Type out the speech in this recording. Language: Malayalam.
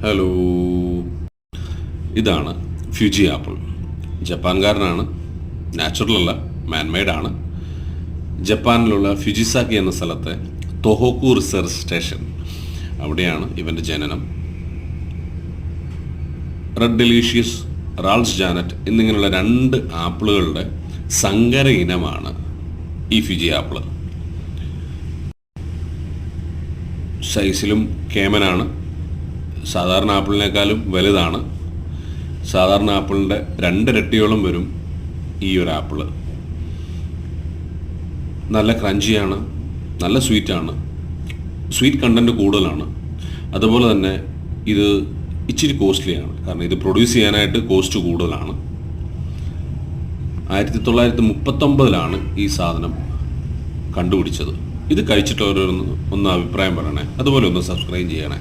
ഹലോ ഇതാണ് ഫ്യൂജി ആപ്പിൾ ജപ്പാൻകാരനാണ്. നാച്ചുറൽ അല്ല മാൻമെയ്ഡ് ആണ്. ജപ്പാനിലുള്ള ഫ്യൂജിസാക്കി എന്ന സ്ഥലത്തെ തൊഹോക്കു റിസർച്ച് സ്റ്റേഷൻ അവിടെയാണ് ഇവന്റെ ജനനം. റെഡ് ഡെലീഷ്യസ് റാൾസ് ജാനറ്റ് എന്നിങ്ങനെയുള്ള രണ്ട് ആപ്പിളുകളുടെ സങ്കര ഇനമാണ് ഈ ഫിജി ആപ്പിൾ സൈസിലും കേമനാണ്. സാധാരണ ആപ്പിളിനേക്കാളും വലുതാണ്. സാധാരണ ആപ്പിളിന്റെ രണ്ടിരട്ടിയോളം വരും ഈ ഒരു ആപ്പിൾ. നല്ല ക്രഞ്ചിയാണ് നല്ല സ്വീറ്റാണ് സ്വീറ്റ് കണ്ടന്റ് കൂടുതലാണ്. അതുപോലെ തന്നെ ഇത് ഇച്ചിരി കോസ്റ്റ്ലിയാണ് കാരണം ഇത് പ്രൊഡ്യൂസ് ചെയ്യാനായിട്ട് കോസ്റ്റ് കൂടുതലാണ്. ആയിരത്തി തൊള്ളായിരത്തി മുപ്പത്തൊമ്പതിലാണ് ഈ സാധനം കണ്ടുപിടിച്ചത്. ഇത് കഴിച്ചിട്ട് ഒന്ന് അഭിപ്രായം പറയണേ. അതുപോലെ ഒന്ന് സബ്സ്ക്രൈബ് ചെയ്യണേ.